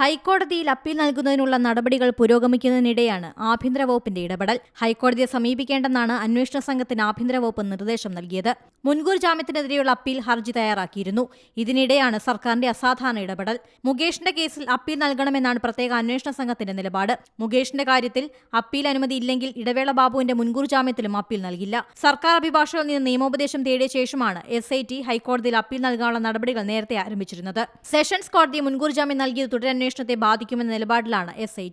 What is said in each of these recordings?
ഹൈക്കോടതിയിൽ അപ്പീൽ നൽകുന്നതിനുള്ള നടപടികൾ പുരോഗമിക്കുന്നതിനിടെയാണ് ആഭ്യന്തര വകുപ്പിന്റെ ഇടപെടൽ. ഹൈക്കോടതിയെ സമീപിക്കേണ്ടെന്നാണ് അന്വേഷണ സംഘത്തിന് ആഭ്യന്തര വകുപ്പ് നിർദ്ദേശം നൽകിയത്. മുൻകൂർ ജാമ്യത്തിനെതിരെയുള്ള അപ്പീൽ ഹർജി തയ്യാറാക്കിയിരുന്നു. ഇതിനിടെയാണ് സർക്കാരിന്റെ അസാധാരണ ഇടപെടൽ. മുകേഷിന്റെ കേസിൽ അപ്പീൽ നൽകണമെന്നാണ് പ്രത്യേക അന്വേഷണ സംഘത്തിന്റെ നിലപാട്. മുകേഷിന്റെ കാര്യത്തിൽ അപ്പീൽ അനുമതി ഇല്ലെങ്കിൽ ഇടവേള ബാബുവിന്റെ മുൻകൂർ ജാമ്യത്തിലും അപ്പീൽ നൽകില്ല. സർക്കാർ അഭിഭാഷകരിൽ നിന്ന് നിയമോപദേശം തേടിയ ശേഷമാണ് എസ് ഐ ടി ഹൈക്കോടതിയിൽ അപ്പീൽ നൽകാനുള്ള നടപടികൾ നേരത്തെ ആരംഭിച്ചിരുന്നത്. സെഷൻസ് കോടതി മുൻകൂർ ജാമ്യം നൽകിയത് തുടരന്വേഷണത്തെ ബാധിക്കുമെന്ന നിലപാടിലാണ് എസ്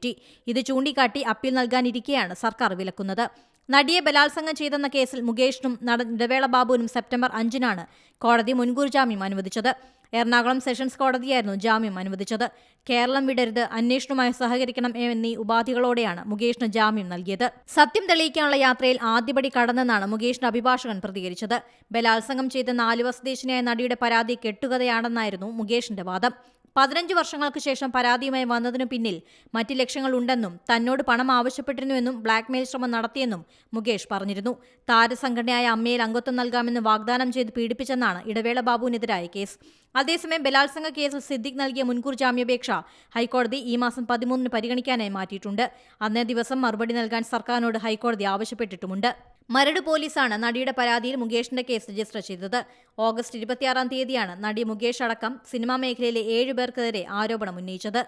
ഇത് ചൂണ്ടിക്കാട്ടി അപ്പീൽ നൽകാനിരിക്കെയാണ് സർക്കാർ വിലക്കുന്നത്. നടിയെ ബലാത്സംഗം ചെയ്തെന്ന കേസിൽ മുകേഷിനും നടൻ ഇടവേള ബാബുവിനും സെപ്റ്റംബർ അഞ്ചിനാണ് കോടതി മുൻകൂർ ജാമ്യം അനുവദിച്ചത്. എറണാകുളം സെഷൻസ് കോടതിയായിരുന്നു ജാമ്യം അനുവദിച്ചത്. കേരളം വിടരുത് അന്വേഷണവുമായി സഹകരിക്കണം എന്നീ ഉപാധികളോടെയാണ് മുകേഷിന് ജാമ്യം നൽകിയത്. സത്യം തെളിയിക്കാനുള്ള യാത്രയിൽ ആദ്യപടി കടന്നെന്നാണ് മുകേഷിന്റെ അഭിഭാഷകൻ പ്രതികരിച്ചത്. ബലാത്സംഗം ചെയ്ത നാലുവ സ്വദേശിനിയായ നടിയുടെ പരാതി കെട്ടുകഥയാണെന്നായിരുന്നു മുകേഷിന്റെ വാദം. പതിനഞ്ച് വർഷങ്ങൾക്ക് ശേഷം പരാതിയുമായി വന്നതിനു പിന്നിൽ മറ്റ് ലക്ഷ്യങ്ങളുണ്ടെന്നും തന്നോട് പണം ആവശ്യപ്പെട്ടിരുന്നുവെന്നും ബ്ലാക്ക്മെയിൽ ശ്രമം നടത്തിയെന്നും മുകേഷ് പറഞ്ഞിരുന്നു. താരസംഘടനയായ അമ്മയിൽ അംഗത്വം നൽകാമെന്ന് വാഗ്ദാനം ചെയ്ത് പീഡിപ്പിച്ചെന്നാണ് ഇടവേള ബാബുവിനെതിരായ കേസ്. അതേസമയം ബലാത്സംഗ കേസിൽ സിദ്ദിഖ് നൽകിയ മുൻകൂർ ജാമ്യാപേക്ഷ ഹൈക്കോടതി ഈ മാസം പതിമൂന്നിന് പരിഗണിക്കാനായി മാറ്റിയിട്ടുണ്ട്. അന്നേ ദിവസം മറുപടി നൽകാൻ സർക്കാരിനോട് ഹൈക്കോടതി ആവശ്യപ്പെട്ടിട്ടുമുണ്ട്. മരട് പോലീസാണ് നടിയുടെ പരാതിയിൽ മുകേഷിന്റെ കേസ് രജിസ്റ്റർ ചെയ്തത്. ഓഗസ്റ്റ് ഇരുപത്തിയാറാം തീയതിയാണ് നടി മുകേഷ് അടക്കം സിനിമാ മേഖലയിലെ ഏഴുപേർക്കെതിരെ ആരോപണം ഉന്നയിച്ചത്.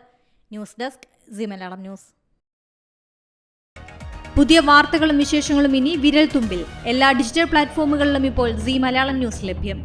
News desk Malayalam news. പുതിയ വാർത്തകളും വിശേഷങ്ങളും ഇനി വിരൽ തുമ്പിൽ. എല്ലാ ഡിജിറ്റൽ പ്ലാറ്റ്ഫോമുകളിലും ഇപ്പോൾ സി മലയാളം ന്യൂസ് ലഭ്യം.